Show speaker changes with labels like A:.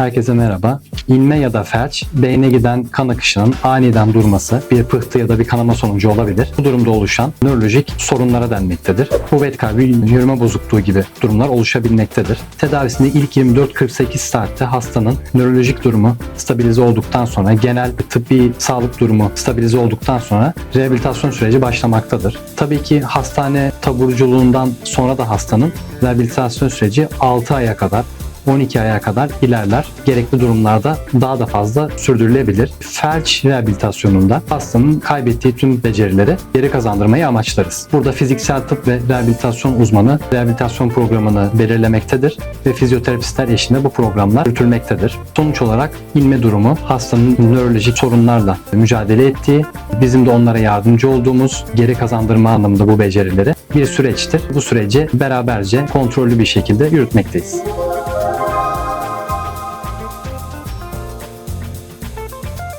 A: Herkese merhaba. İnme ya da felç, beyne giden kan akışının aniden durması, bir pıhtı ya da bir kanama sonucu olabilir. Bu durumda oluşan nörolojik sorunlara denmektedir. Kuvvet kaybı, yürüme bozukluğu gibi durumlar oluşabilmektedir. Tedavisinde ilk 24-48 saatte hastanın nörolojik durumu stabilize olduktan sonra, genel tıbbi sağlık durumu stabilize olduktan sonra rehabilitasyon süreci başlamaktadır. Tabii ki hastane taburculuğundan sonra da hastanın rehabilitasyon süreci 6 aya kadar 12 aya kadar ilerler. Gerekli durumlarda daha da fazla sürdürülebilir. Felç rehabilitasyonunda hastanın kaybettiği tüm becerileri geri kazandırmayı amaçlarız. Burada fiziksel tıp ve rehabilitasyon uzmanı rehabilitasyon programını belirlemektedir ve fizyoterapistler eşliğinde bu programlar yürütülmektedir. Sonuç olarak inme durumu hastanın nörolojik sorunlarla mücadele ettiği, bizim de onlara yardımcı olduğumuz, geri kazandırma anlamında bu becerileri bir süreçtir. Bu süreci beraberce kontrollü bir şekilde yürütmekteyiz.